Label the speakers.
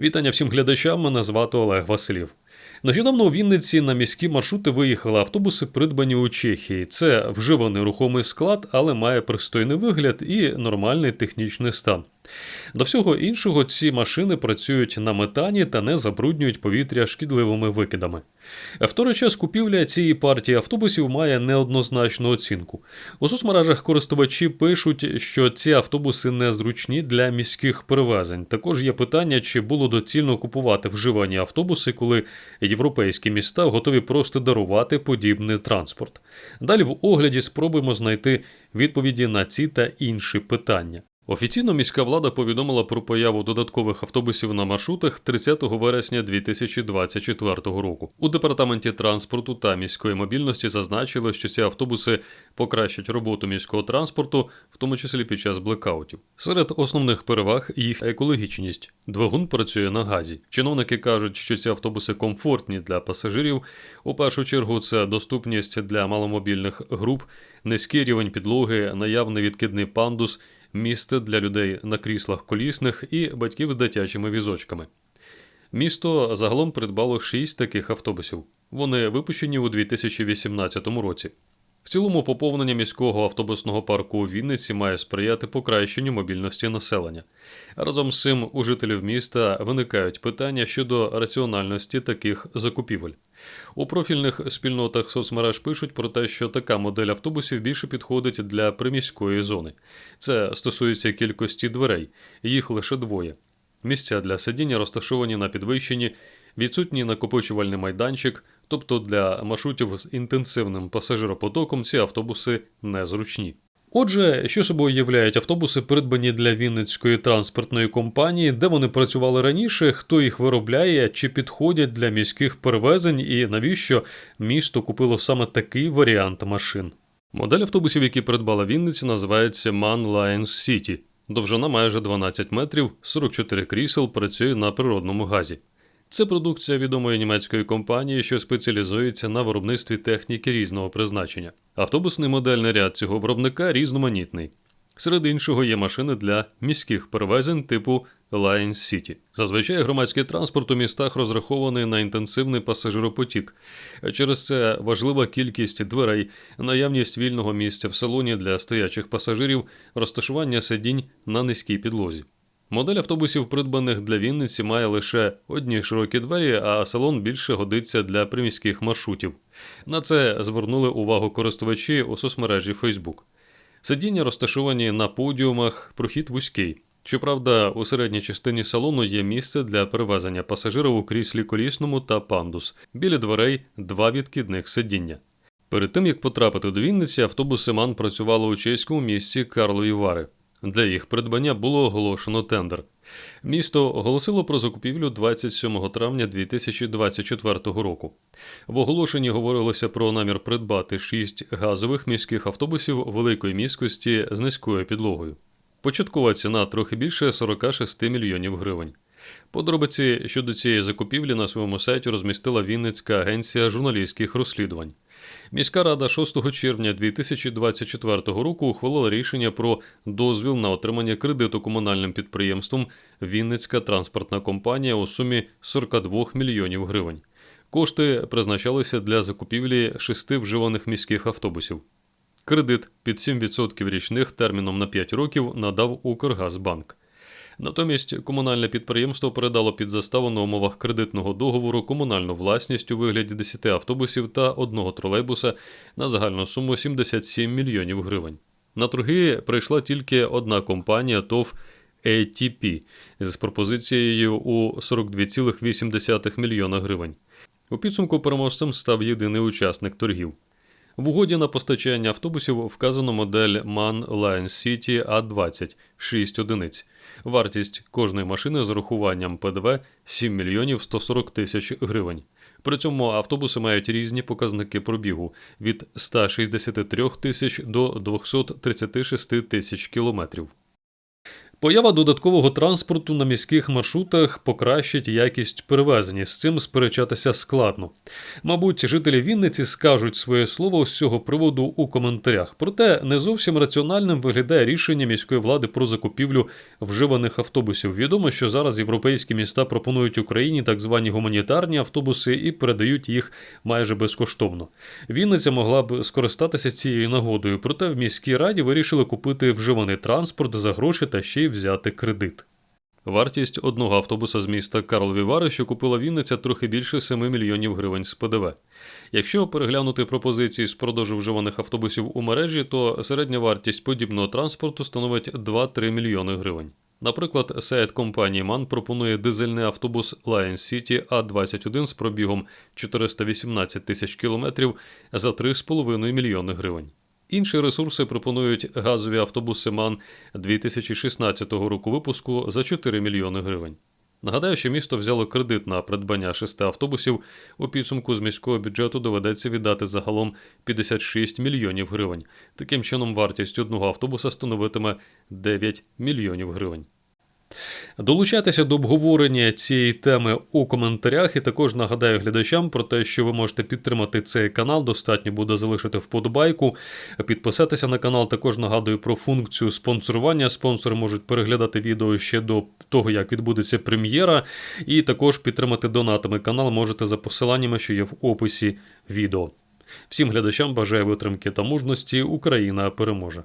Speaker 1: Вітання всім глядачам. Мене звати Олег Василів. Нещодавно у Вінниці на міські маршрути виїхали автобуси, придбані у Чехії. Це вживаний рухомий склад, але має пристойний вигляд і нормальний технічний стан. До всього іншого, ці машини працюють на метані та не забруднюють повітря шкідливими викидами. В той час купівля цієї партії автобусів має неоднозначну оцінку. У соцмережах користувачі пишуть, що ці автобуси незручні для міських перевезень. Також є питання, чи було доцільно купувати вживані автобуси, коли європейські міста готові просто дарувати подібний транспорт. Далі в огляді спробуємо знайти відповіді на ці та інші питання. Офіційно міська влада повідомила про появу додаткових автобусів на маршрутах 30 вересня 2024 року. У департаменті транспорту та міської мобільності зазначили, що ці автобуси покращать роботу міського транспорту, в тому числі під час блекаутів. Серед основних переваг їх екологічність. Двигун працює на газі. Чиновники кажуть, що ці автобуси комфортні для пасажирів. У першу чергу це доступність для маломобільних груп, низький рівень підлоги, наявний відкидний пандус місце для людей на кріслах колісних і батьків з дитячими візочками. Місто загалом придбало шість таких автобусів. Вони випущені у 2018 році. В цілому поповнення міського автобусного парку у Вінниці має сприяти покращенню мобільності населення. Разом з цим у жителів міста виникають питання щодо раціональності таких закупівель. У профільних спільнотах соцмереж пишуть про те, що така модель автобусів більше підходить для приміської зони. Це стосується кількості дверей, їх лише двоє. Місця для сидіння розташовані на підвищенні, відсутній накопичувальний майданчик, тобто для маршрутів з інтенсивним пасажиропотоком ці автобуси незручні. Отже, що собою являють автобуси, придбані для Вінницької транспортної компанії, де вони працювали раніше, хто їх виробляє, чи підходять для міських перевезень, і навіщо місто купило саме такий варіант машин. Модель автобусів, які придбала Вінниці, називається Man Lions City. Довжина майже 12 метрів, 44 крісел, працює на природному газі. Це продукція відомої німецької компанії, що спеціалізується на виробництві техніки різного призначення. Автобусний модельний ряд цього виробника різноманітний. Серед іншого є машини для міських перевезень типу Lion City. Зазвичай громадський транспорт у містах розрахований на інтенсивний пасажиропотік. Через це важлива кількість дверей, наявність вільного місця в салоні для стоячих пасажирів, розташування сидінь на низькій підлозі. Модель автобусів, придбаних для Вінниці, має лише одні широкі двері, а салон більше годиться для приміських маршрутів. На це звернули увагу користувачі у соцмережі Facebook. Сидіння розташовані на подіумах, прохід вузький. Щоправда, у середній частині салону є місце для перевезення пасажирів у кріслі колісному та пандус. Біля дверей два відкидних сидіння. Перед тим як потрапити до Вінниці, автобуси МАН працювали у чеському місті Карлові Вари. Для їх придбання було оголошено тендер. Місто оголосило про закупівлю 27 травня 2024 року. В оголошенні говорилося про намір придбати шість газових міських автобусів великої міськості з низькою підлогою. Початкова ціна трохи більше 46 мільйонів гривень. Подробиці щодо цієї закупівлі на своєму сайті розмістила Вінницька агенція журналістських розслідувань. Міська рада 6 червня 2024 року ухвалила рішення про дозвіл на отримання кредиту комунальним підприємством Вінницька транспортна компанія у сумі 42 мільйонів гривень. Кошти призначалися для закупівлі шести вживаних міських автобусів. Кредит під 7% річних терміном на 5 років надав Укргазбанк. Натомість комунальне підприємство передало під заставу на умовах кредитного договору комунальну власність у вигляді 10 автобусів та одного тролейбуса на загальну суму 77 мільйонів гривень. На торги прийшла тільки одна компанія ТОВ ATP з пропозицією у 42,8 мільйона гривень. У підсумку переможцем став єдиний учасник торгів. В угоді на постачання автобусів вказано модель MAN Line City A20 6 одиниць. Вартість кожної машини з урахуванням ПДВ 7 мільйонів 140 тисяч гривень. При цьому автобуси мають різні показники пробігу від 163 тисяч до 236 тисяч кілометрів. Поява додаткового транспорту на міських маршрутах покращить якість перевезення. З цим сперечатися складно. Мабуть, жителі Вінниці скажуть своє слово з цього приводу у коментарях. Проте не зовсім раціональним виглядає рішення міської влади про закупівлю вживаних автобусів. Відомо, що зараз європейські міста пропонують Україні так звані гуманітарні автобуси і передають їх майже безкоштовно. Вінниця могла б скористатися цією нагодою, проте в міській раді вирішили купити вживаний транспорт за гроші та ще й взяти кредит. Вартість одного автобуса з міста Карлові Вари, що купила Вінниця, трохи більше 7 мільйонів гривень з ПДВ. Якщо переглянути пропозиції з продажу вживаних автобусів у мережі, то середня вартість подібного транспорту становить 2-3 мільйони гривень. Наприклад, сайт компанії MAN пропонує дизельний автобус Lion City A21 з пробігом 418 тисяч кілометрів за 3,5 мільйони гривень. Інші ресурси пропонують газові автобуси МАН 2016 року випуску за 4 мільйони гривень. Нагадаю, що місто взяло кредит на придбання шести автобусів. У підсумку з міського бюджету доведеться віддати загалом 56 мільйонів гривень. Таким чином, вартість одного автобуса становитиме 9 мільйонів гривень. Долучайтеся до обговорення цієї теми у коментарях, і також нагадаю глядачам про те, що ви можете підтримати цей канал. Достатньо буде залишити вподобайку, підписатися на канал. Також нагадую про функцію спонсорування. Спонсори можуть переглядати відео ще до того, як відбудеться прем'єра, і також підтримати донатами канал можете за посиланнями, що є в описі відео. Всім глядачам бажаю витримки та мужності. Україна переможе.